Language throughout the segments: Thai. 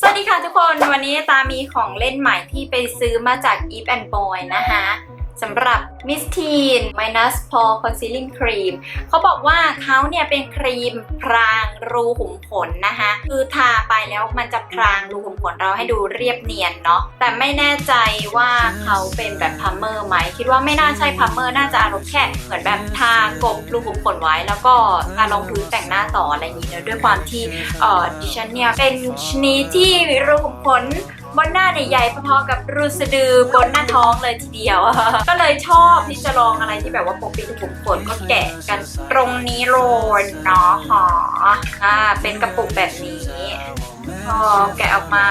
สวัสดีค่ะทุกคนวันนี้ตามีของเล่นใหม่ที่ไปซื้อมาจาก Eve and Boy นะคะ สำหรับ Miss Teen Minus Pore Concealing Cream เขาบอกว่าเขาเนี่ยเป็นครีมพรางรูขุมขนนะคะ คือทาไปแล้วมันจะพรางรูขุมขนเราให้ดูเรียบเนียนเนาะ แต่ไม่แน่ใจว่าเขาเป็นแบบพัมเมอร์ไหม คิดว่าไม่น่าใช่พัมเมอร์ น่าจะอารมณ์แค่เหมือนแบบทากบรูขุมขนไว้ แล้วก็ทารองพื้นแต่งหน้าต่ออะไรอย่างนี้เนอะด้วยความที่เออดิฉันเนี่ยเป็นชนีที่รูขุมขน บนหน้าเนี่ยใหญ่พอๆกับรูสะดือบนหน้าท้องเลยทีเดียว ก็เลยชอบที่จะลองอะไรที่แบบว่าปกปิดรูขุมขนก็แกะกันตรงนี้โรยเนาะหออ่าเป็นกระปุกแบบนี้พอแกะออกมา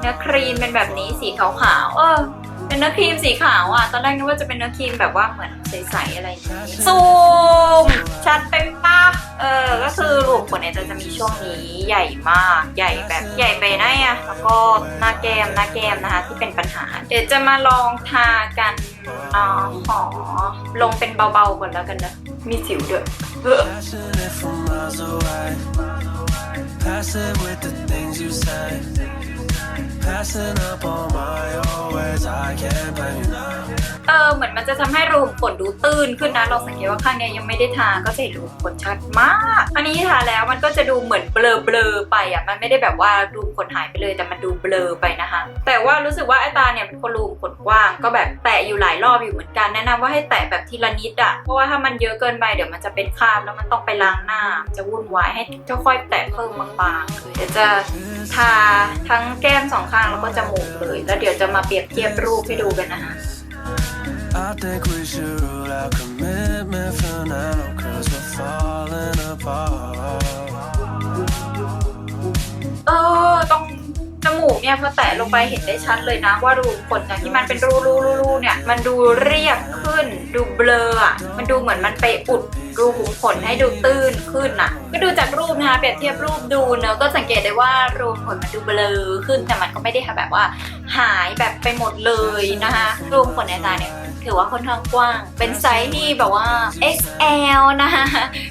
เนื้อครีมเป็นแบบนี้สีขาวๆเออเป็นเนื้อครีมสีขาวอะ ตอนแรกนึกว่าจะเป็นเนื้อครีมแบบว่าเหมือนใสๆอะไรอย่างงี้ซูมชัดเป็นป้าเออ ก็คือรูปขนเนี่ยจะมีช่วงนี้ใหญ่มาก ใหญ่แบบใหญ่ไปนะ แล้วก็หน้าแก้มหน้าแก้มนะคะที่เป็นปัญหา เดี๋ยวจะมาลองทากันอ๋อขอลงเป็นเบาๆก่อนแล้วกันนะ มีสิวด้วยต เหมือนมันจะทำให้รูขุมขนดูตื้นขึ้นนะเราสังเกตว่าข้างเนี้ยยังไม่ได้ทาก็จะเห็นรูขุมขนชัดมาก อันนี้ทาแล้วมันก็จะดูเหมือนเบลอเบลอๆไปอะมันไม่ได้แบบว่ารูขุมขนหายไปเลย แต่มันดูเบลอไปนะคะ แต่ว่ารู้สึกว่าไอ้ตาเนี่ยเป็นคนรูขุมขนกว้าง ก็แบบแตะอยู่หลายรอบอยู่เหมือนกันแนะนำว่าให้แตะแบบทีละนิดอะเพราะว่าถ้ามันเยอะเกินไปเดี๋ยวมันจะเป็นคราบแล้วมันต้องไปล้างหน้า จะวุ่นวายให้ค่อยๆแตะเพิ่มบางๆเดี๋ยวจะทาทั้งแก้มสองข้างแล้วก็จมูกเลย แล้วเดี๋ยวจะมาเปรียบเทียบรูปให้ดูกันนะคะ I think we should rule out commitment for now. Cause we're falling apart. เออตรงจมูกเนี่ยพอแตะลงไปเห็นได้ชัดเลยนะ ว่ารูขุนจากที่มันเป็นรูรูรูรูเนี่ย มันดูเรียบขึ้น ดูเบลออะมันดูเหมือนมันไปอุดรูขุมขนให้ดูตื้นขึ้นน่ะ ก็ดูจากรูปนะคะเปรียบเทียบรูปดูเนอะก็สังเกตได้ว่ารูขุมขนมันดูเบลอขึ้นแต่มันก็ไม่ได้แบบว่า หายแบบไปหมดเลยนะคะรูขุมขนในตาเนี่ย ถือว่าค่อนข้างกว้าง เป็นไซส์ที่แบบว่า XL นะคะ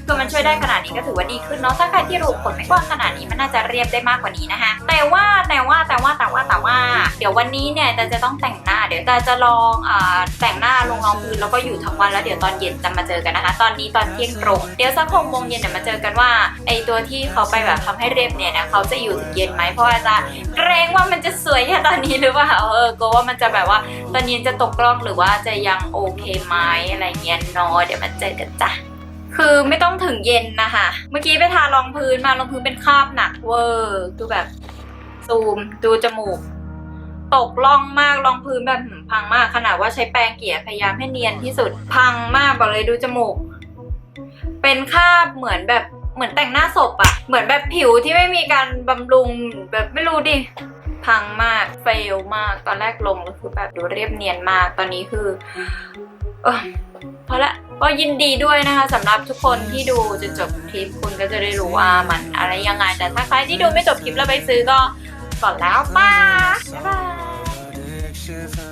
คือมันช่วยได้ขนาดนี้ก็ถือว่าดีขึ้นเนาะถ้าใครที่รูขุมขนไม่กว้างขนาดนี้มันน่าจะเรียบได้มากกว่านี้นะคะแต่ว่าแต่ว่าแต่ว่าแต่ว่าแต่ว่า เดี๋ยววันนี้เนี่ยแต่จะต้องแต่งหน้าเดี๋ยวแต่จะลองอ่าแต่งหน้าลงรองพื้นแล้วก็อยู่ทั้งวันแล้วเดี๋ยวตอนเย็นจะมาเจอกันนะคะ ตอนนี้ตอนเที่ยงตรงเดี๋ยวสักหกโมงเย็นเนี่ยมาเจอกันว่าไอตัวที่เขาไปแบบทำให้เรียบเนี่ยนะเขาจะอยู่ถึงเย็นไหมเพราะว่าจะเกรงว่ามันจะสวยแค่ตอนนี้หรือเปล่าเออกลัวว่ามันจะแบบว่าตอนเย็นจะตกกล้องหรือว่าจะยังโอเคไหมอะไรเงี้ยนอะเดี๋ยวมาเจอกันจ้ะคือไม่ต้องถึงเย็นนะคะ เมื่อกี้ไปทารองพื้นมารองพื้นเป็นคราบหนักเวอร์ดูแบบซูมดูจมูก ตกล่องมากรองพื้นแบบพังมากขนาดว่าใช้แปรงเกลี่ยพยายามให้เนียนที่สุดพังมากบอกเลยดูจมูก เป็นคราบเหมือนแบบเหมือนแต่งหน้าศพอะเหมือนแบบผิวที่ไม่มีการบำรุงแบบไม่รู้ดิ พังมากเฟลมาก ตอนแรกลงแล้วคือแบบดูเรียบเนียนมาก ตอนนี้คือ เออพอละก็ยินดีด้วยนะคะสำหรับทุกคนที่ดูจนจบคลิปคุณก็จะได้รู้ว่ามันอะไรยังไง แต่ถ้าใครที่ดูไม่จบคลิปแล้วไปซื้อก็ก่อนแล้วป้าบ๊ายบาย